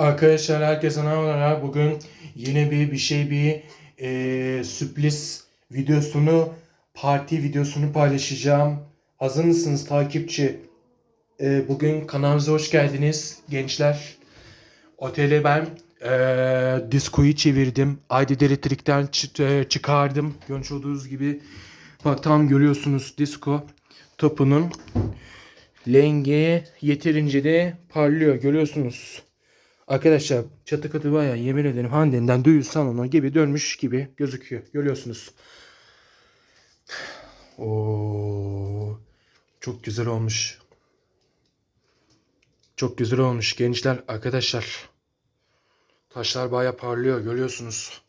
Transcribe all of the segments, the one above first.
Arkadaşlar herkese merhabalar. Bugün yine bir bir şey bir eee, sürpriz videosunu parti videosunu paylaşacağım. Hazır mısınız takipçi? Eee, bugün kanalımıza hoş geldiniz gençler. Otele ben eee diskoyu çevirdim. ID Elektrik'ten eee, çıkardım. Görmüş olduğunuz gibi. Bak tam görüyorsunuz disko topunun rengi yeterince de parlıyor. Görüyorsunuz. Arkadaşlar çatı katı var yemin ederim Hande'den düğün salonu gibi dönmüş gibi gözüküyor. Görüyorsunuz. Oo, çok güzel olmuş. Çok güzel olmuş gençler arkadaşlar. Taşlar baya parlıyor görüyorsunuz.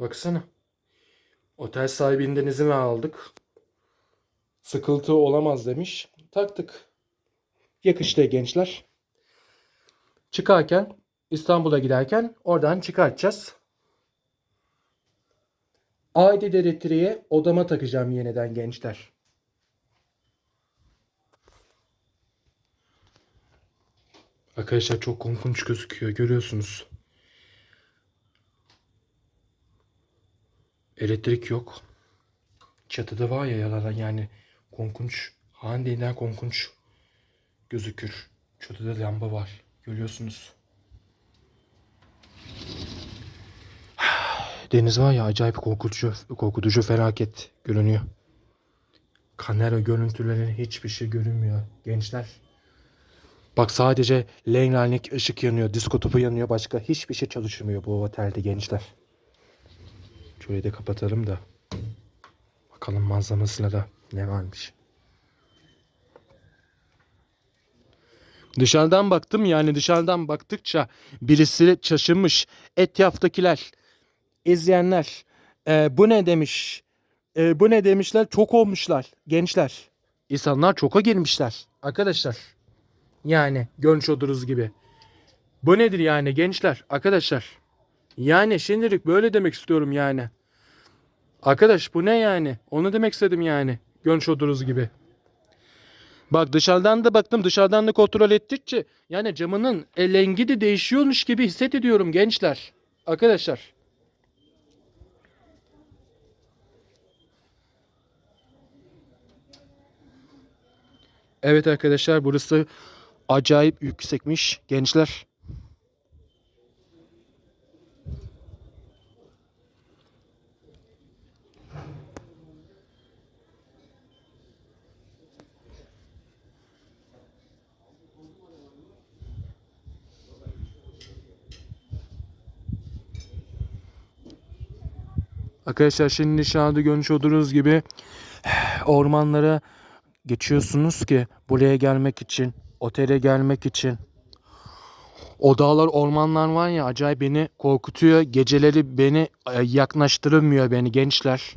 Baksana. Otel sahibinden izin aldık. Sıkıntı olamaz demiş. Taktık. Yakıştı gençler. Çıkarken İstanbul'a giderken oradan çıkartacağız. Aidi elektriğe odama takacağım yeniden gençler. Arkadaşlar çok korkunç gözüküyor görüyorsunuz. Elektrik yok. Çatıda var ya yalan yani korkunç. Hande'den korkunç gözükür. Çatıda lamba var. Görüyorsunuz. Deniz var ya acayip korkutucu, korkutucu felaket görünüyor. Kamera görüntülerinin hiçbir şey görünmüyor gençler. Bak sadece lenganik ışık yanıyor, disko topu yanıyor. Başka hiçbir şey çalışmıyor bu otelde gençler. Şöyle de kapatalım da. Bakalım manzarasına da ne varmış. Dışarıdan baktım yani dışarıdan baktıkça birisi şaşırmış. Etraftakiler, izleyenler e, bu ne demiş? E, bu ne demişler? Çok olmuşlar gençler. İnsanlar çoka girmişler arkadaşlar. Yani görmüş olduğunuz gibi. Bu nedir yani gençler arkadaşlar? Yani şimdilik böyle demek istiyorum yani. Arkadaş bu ne yani? Onu demek istedim yani. Görmüş olduğunuz gibi. Bak dışarıdan da baktım dışarıdan da kontrol ettikçe yani camının rengi de değişiyormuş gibi hissediyorum gençler. Arkadaşlar. Evet arkadaşlar burası acayip yüksekmiş gençler. Arkadaşlar şimdi dışarıda görmüş olduğunuz gibi ormanlara geçiyorsunuz ki buraya gelmek için, otele gelmek için. O dağlar, ormanlar var ya acayip beni korkutuyor. Geceleri beni e, yaklaştırmıyor beni gençler.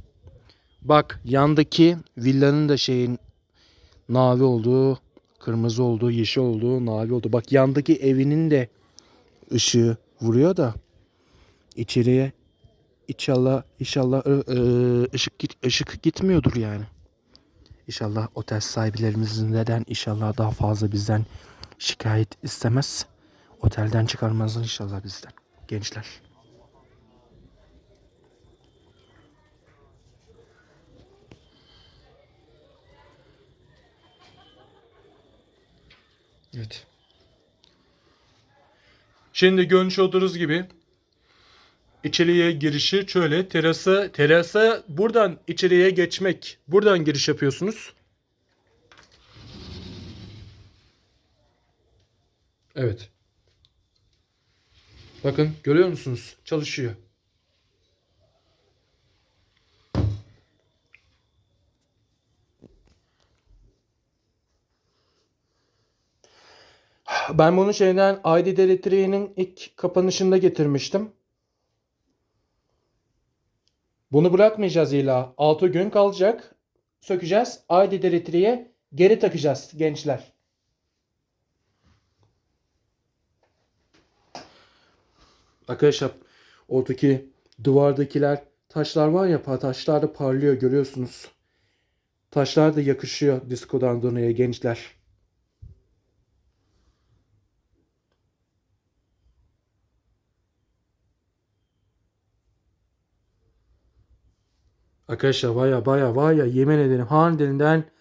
Bak yandaki villanın da şeyin mavi olduğu, kırmızı olduğu, yeşil olduğu, mavi olduğu. Bak yandaki evinin de ışığı vuruyor da içeriye İnşallah inşallah ışık git ışık gitmiyordur yani. İnşallah otel sahiplerimizin neden inşallah daha fazla bizden şikayet istemez. Otelden çıkarmazlar inşallah bizden. Gençler. Evet. Şimdi görmüş olduğunuz gibi İçeriye girişi şöyle terasa terasa buradan içeriye geçmek. Buradan giriş yapıyorsunuz. Evet. Bakın görüyor musunuz? Çalışıyor. Ben bunu şeyden ID Elektriği'nin ilk kapanışında getirmiştim. Bunu bırakmayacağız illa. 6 gün kalacak. Sökeceğiz. ID Elektriğe geri takacağız gençler. Arkadaşlar oradaki duvardakiler taşlar var ya taşlar da parlıyor görüyorsunuz. Taşlar da yakışıyor diskodan dolayı gençler. Arkadaşlar baya baya baya yemin ederim harbiden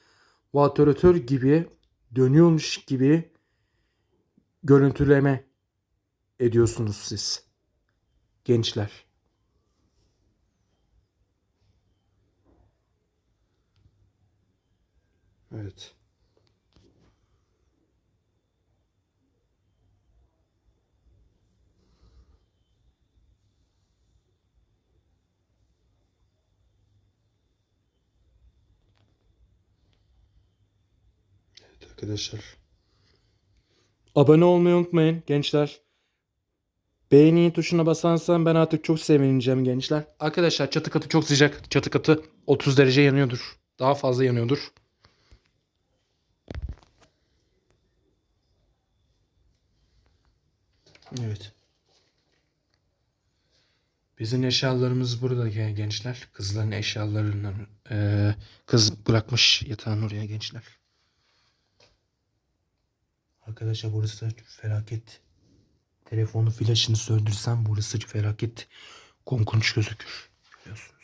vatoratör gibi dönüyormuş gibi görüntüleme ediyorsunuz siz gençler. Evet. Evet arkadaşlar. Abone olmayı unutmayın gençler. Beğeni tuşuna basarsan ben artık çok sevineceğim gençler. Arkadaşlar çatı katı çok sıcak. Çatı katı 30 derece yanıyordur. Daha fazla yanıyordur. Evet. Bizim eşyalarımız burada ge- gençler. Kızların eşyalarından eee, kız bırakmış yatağın oraya gençler. Arkadaşlar burası felaket. Telefonu flaşını söndürsem burası felaket korkunç gözükür. Biliyorsunuz.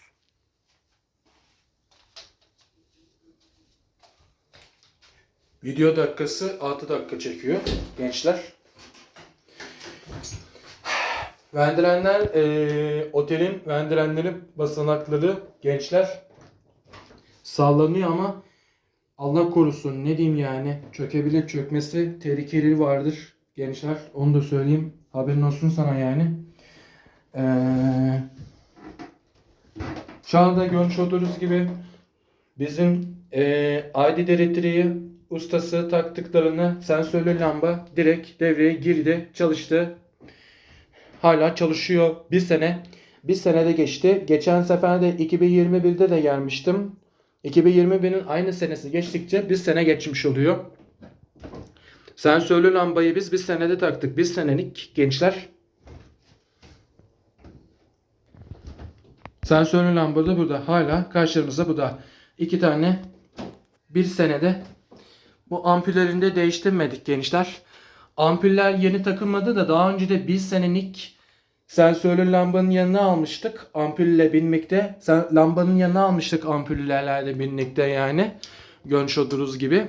Video dakikası 6 dakika çekiyor gençler. Vendirenler, eee, otelin vendirenlerin basanakları gençler sallanıyor ama Allah korusun ne diyeyim yani çökebilir çökmesi tehlikeli vardır gençler onu da söyleyeyim haberin olsun sana yani. Eee şu anda görmüş olduğunuz gibi bizim eee ID elektriği ustası taktıklarını sensörlü lamba direkt devreye girdi çalıştı hala çalışıyor. Bir sene. Bir senede geçti. Geçen sefer de 2021'de de gelmiştim. 2021'in aynı senesi geçtikçe bir sene geçmiş oluyor. Sensörlü lambayı biz bir senede taktık. Bir senelik gençler. Sensörlü lamba da burada. Hala karşımızda bu da. İki tane bir senede bu ampullerini de değiştirmedik gençler. Ampuller yeni takılmadı da daha önce de bir senelik sensörlü lambanın yanına almıştık. Ampulle binmekte. Sen, lambanın yanına almıştık ampullerle binmekte yani. Olduğunuz gibi.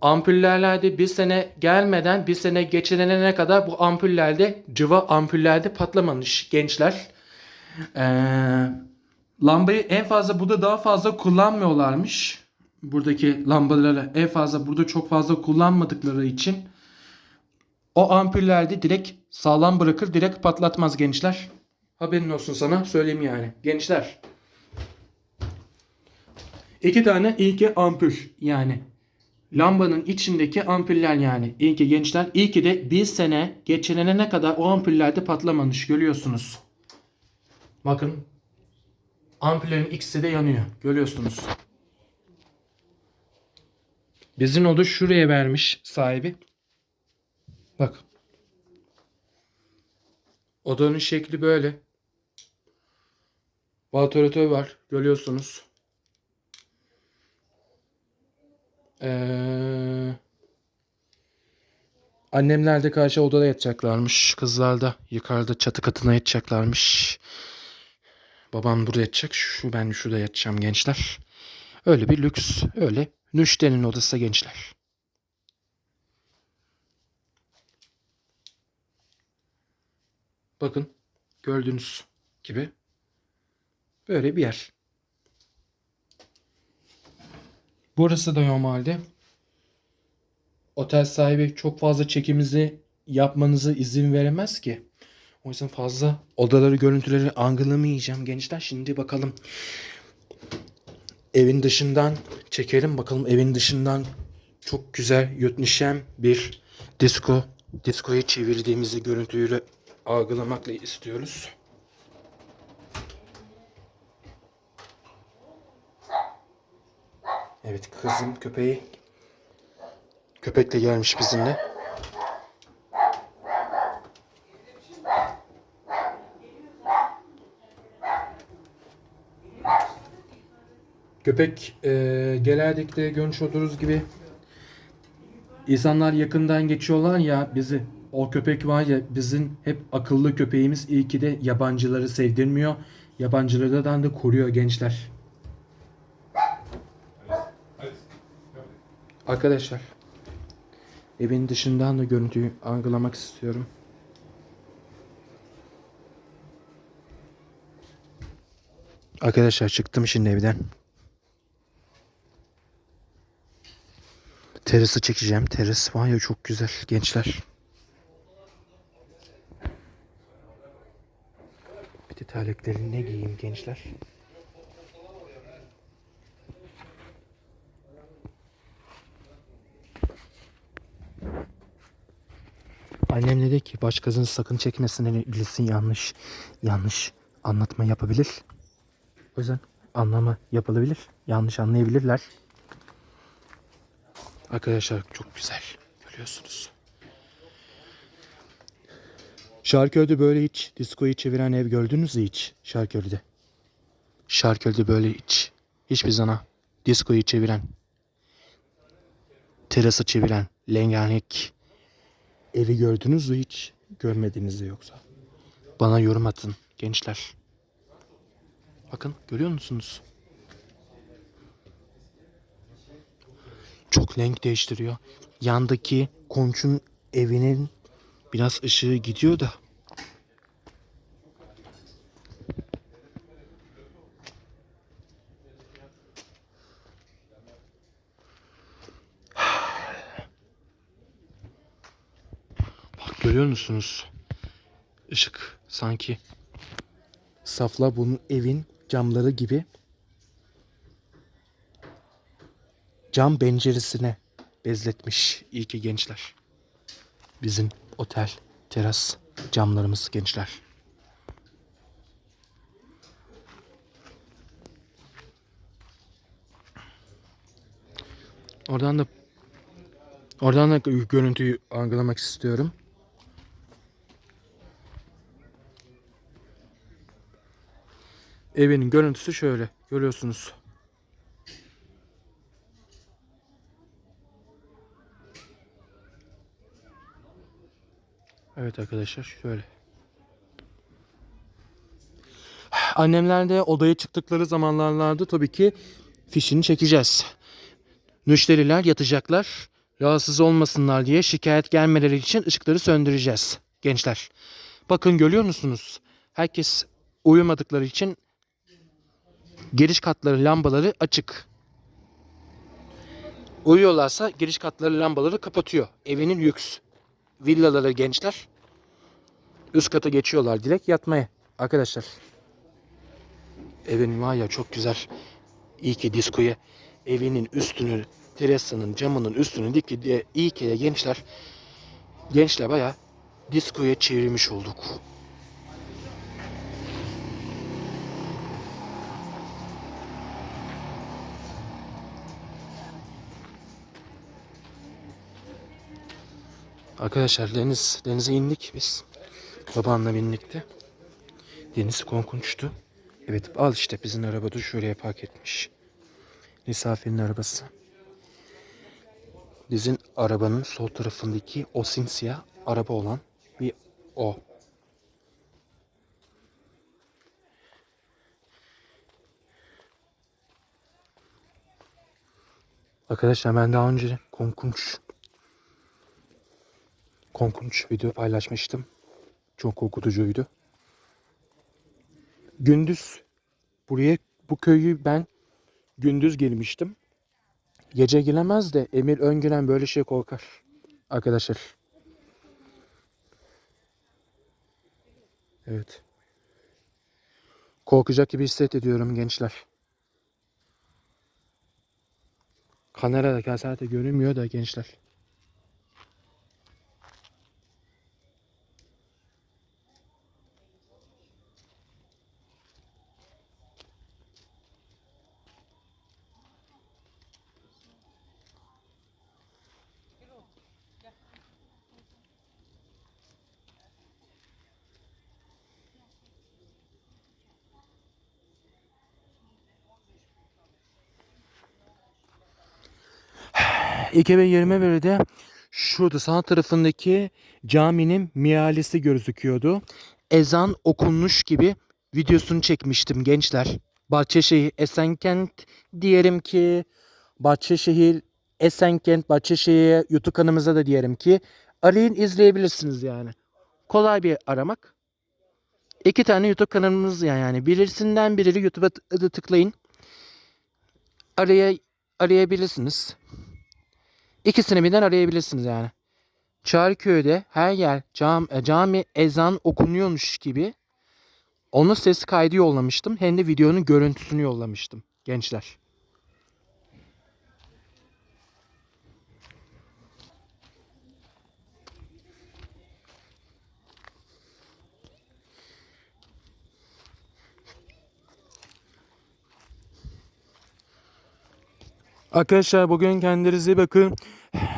Ampullerlerde bir sene gelmeden bir sene geçilene kadar bu ampullerde cıva ampullerde patlamamış gençler. Ee, lambayı en fazla burada daha fazla kullanmıyorlarmış. Buradaki lambaları en fazla burada çok fazla kullanmadıkları için o ampullerde direkt sağlam bırakır, direkt patlatmaz gençler. Haberin olsun sana söyleyeyim yani. Gençler. İki tane ilki ampul yani. Lambanın içindeki ampuller yani. İyi ki gençler. İyi ki de bir sene geçenene kadar o ampullerde patlamamış görüyorsunuz. Bakın. Ampullerin ikisi de yanıyor. Görüyorsunuz. Bizim oda şuraya vermiş sahibi. Bak. Odanın şekli böyle. Vantilatör var. Görüyorsunuz. Ee, annemler de karşı odada yatacaklarmış. Kızlar da yukarıda çatı katına yatacaklarmış. Babam burada yatacak. Şu ben şurada yatacağım gençler. Öyle bir lüks. Öyle. Nüşte'nin odası gençler. Bakın gördüğünüz gibi böyle bir yer. Burası da normalde otel sahibi çok fazla çekimizi yapmanızı izin veremez ki. O yüzden fazla odaları görüntüleri algılamayacağım gençler. Şimdi bakalım evin dışından çekelim. Bakalım evin dışından çok güzel yutnişem bir disco diskoyu çevirdiğimizi görüntüyle algılamakla istiyoruz. Evet kızım köpeği köpekle gelmiş bizimle. Köpek e, genellikle görmüş olduğunuz gibi insanlar yakından geçiyorlar ya bizi o köpek var ya bizim hep akıllı köpeğimiz iyi ki de yabancıları sevdirmiyor. Yabancılardan da koruyor gençler. Arkadaşlar evin dışından da görüntüyü algılamak istiyorum. Arkadaşlar çıktım şimdi evden. Terası çekeceğim. Teras var ya çok güzel gençler. Bir de terlikleri ne giyeyim gençler? Annem dedi ki başkasının sakın çekmesin hani bilsin yanlış yanlış anlatma yapabilir. O yüzden anlama yapılabilir. Yanlış anlayabilirler. Arkadaşlar çok güzel. Görüyorsunuz. Şarköy'de böyle hiç diskoyu çeviren ev gördünüz mü hiç? Şarköy'de. Şarköy'de böyle hiç. Hiçbir zaman diskoyu çeviren, terası çeviren, lenganek evi gördünüz mü hiç? Görmediniz de yoksa. Bana yorum atın gençler. Bakın görüyor musunuz? Çok renk değiştiriyor. Yandaki komşunun evinin biraz ışığı gidiyor da. Bak görüyor musunuz? Işık sanki safla bunun evin camları gibi cam penceresine bezletmiş. İyi ki gençler. Bizim otel, teras camlarımız gençler. Oradan da oradan da görüntüyü algılamak istiyorum. Evinin görüntüsü şöyle. Görüyorsunuz. Evet arkadaşlar şöyle. Annemler de odaya çıktıkları zamanlarda tabii ki fişini çekeceğiz. Müşteriler yatacaklar. Rahatsız olmasınlar diye şikayet gelmeleri için ışıkları söndüreceğiz gençler. Bakın görüyor musunuz? Herkes uyumadıkları için giriş katları lambaları açık. Uyuyorlarsa giriş katları lambaları kapatıyor. Evinin lüks. Villaları gençler üst kata geçiyorlar direkt yatmaya. Arkadaşlar evin var ya çok güzel. İyi ki diskoya evinin üstünü terasının camının üstünü dikti diye iyi ki de gençler gençler baya diskoya çevirmiş olduk. Arkadaşlar deniz denize indik biz. Babamla binlikte. Deniz korkunçtu. Evet al işte bizim araba da şuraya park etmiş. Misafirin arabası. Bizim arabanın sol tarafındaki o simsiyah araba olan bir o. Arkadaşlar ben daha önce korkunç korkunç video paylaşmıştım. Çok korkutucuydu. Gündüz buraya bu köyü ben gündüz gelmiştim. Gece gelemez de Emir Öngören böyle şey korkar. Arkadaşlar. Evet. Korkacak gibi hissediyorum gençler. Kamerada zaten görünmüyor da gençler. 2021'de şurada sağ tarafındaki caminin mialisi gözüküyordu. Ezan okunmuş gibi videosunu çekmiştim gençler. Bahçeşehir Esenkent diyelim ki Bahçeşehir Esenkent Bahçeşehir YouTube kanalımıza da diyelim ki arayın izleyebilirsiniz yani. Kolay bir aramak. İki tane YouTube kanalımız ya yani. Birisinden biri YouTube'a tık- tıklayın. Araya arayabilirsiniz. İkisini birden arayabilirsiniz yani. Çağrıköy'de her yer cam, e, cami ezan okunuyormuş gibi onun ses kaydı yollamıştım. Hem de videonun görüntüsünü yollamıştım gençler. Arkadaşlar bugün kendinize bakın.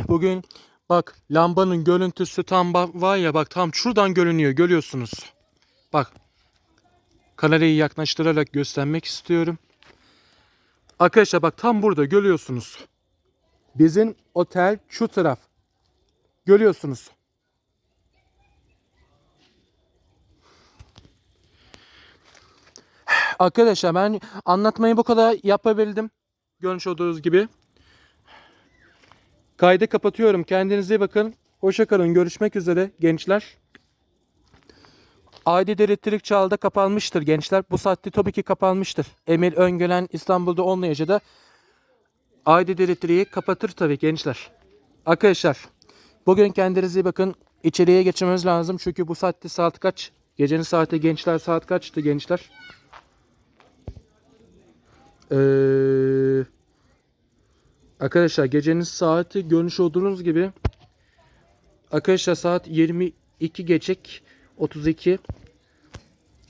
Bugün bak lambanın görüntüsü tam var ya bak tam şuradan görünüyor görüyorsunuz. Bak kamerayı yaklaştırarak göstermek istiyorum. Arkadaşlar bak tam burada görüyorsunuz. Bizim otel şu taraf. Görüyorsunuz. Arkadaşlar ben anlatmayı bu kadar yapabildim. Görmüş olduğunuz gibi. Kaydı kapatıyorum. Kendinize iyi bakın. Hoşça kalın. Görüşmek üzere gençler. Aydın elektrik çağında kapanmıştır gençler. Bu saatte tabii ki kapanmıştır. Emir Öngölen İstanbul'da olmayınca da Aydın elektriği kapatır tabii gençler. Arkadaşlar bugün kendinize iyi bakın. İçeriye geçmemiz lazım. Çünkü bu saatte saat kaç? Gecenin saati gençler saat kaçtı gençler? Ee, arkadaşlar gecenin saati görmüş olduğunuz gibi arkadaşlar saat 22 geçecek 32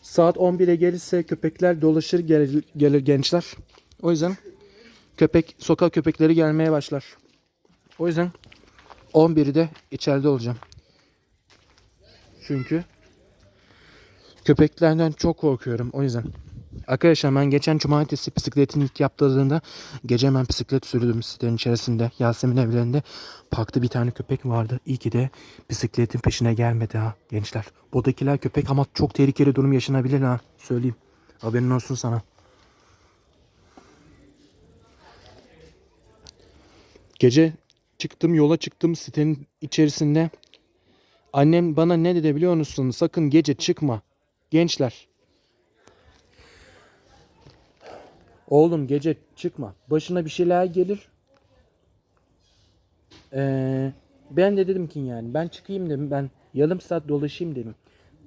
saat 11'e gelirse köpekler dolaşır gelir, gelir gençler. O yüzden köpek sokak köpekleri gelmeye başlar. O yüzden 11'de içeride olacağım. Çünkü köpeklerden çok korkuyorum o yüzden. Arkadaşlar ben geçen cumartesi bisikletini ilk yaptırdığında gece hemen bisiklet sürdüm sitenin içerisinde. Yasemin evlerinde parkta bir tane köpek vardı. İyi ki de bisikletin peşine gelmedi ha gençler. Buradakiler köpek ama çok tehlikeli durum yaşanabilir ha. Söyleyeyim. Haberin olsun sana. Gece çıktım yola çıktım sitenin içerisinde. Annem bana ne dedi biliyor musun? Sakın gece çıkma. Gençler. Oğlum gece çıkma. Başına bir şeyler gelir. Ee, ben de dedim ki yani ben çıkayım dedim. Ben yarım saat dolaşayım dedim.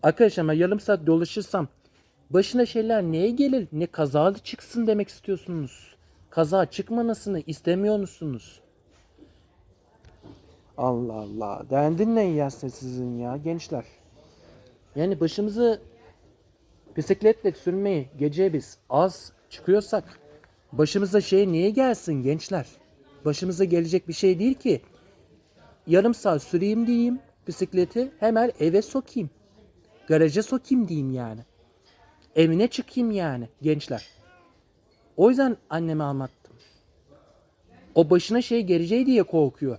Arkadaşlar ben yarım saat dolaşırsam başına şeyler neye gelir? Ne kazalı çıksın demek istiyorsunuz? Kaza çıkmanasını istemiyor musunuz? Allah Allah. Derdin ne ya sizin ya gençler? Yani başımızı bisikletle sürmeyi gece biz az çıkıyorsak başımıza şey niye gelsin gençler? Başımıza gelecek bir şey değil ki. Yarım saat süreyim diyeyim bisikleti hemen eve sokayım. Garaja sokayım diyeyim yani. Evine çıkayım yani gençler. O yüzden anneme anlattım. O başına şey geleceği diye korkuyor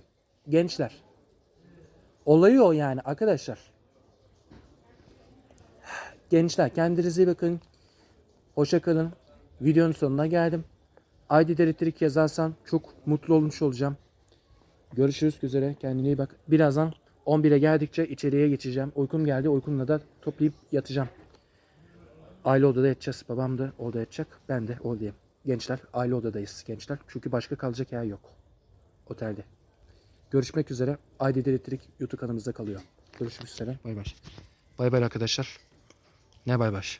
gençler. Olayı o yani arkadaşlar. Gençler kendinize iyi bakın. Hoşça kalın. Videonun sonuna geldim. ID elektrik yazarsan çok mutlu olmuş olacağım. Görüşürüz üzere. Kendine iyi bak. Birazdan 11'e geldikçe içeriye geçeceğim. Uykum geldi. Uykumla da toplayıp yatacağım. Aile odada yatacağız. Babam da orada yatacak. Ben de oradayım. Gençler aile odadayız gençler. Çünkü başka kalacak yer yok. Otelde. Görüşmek üzere. ID elektrik YouTube kanalımızda kalıyor. Görüşmek üzere. Bay bay. Bay bay arkadaşlar. Ne bay bay.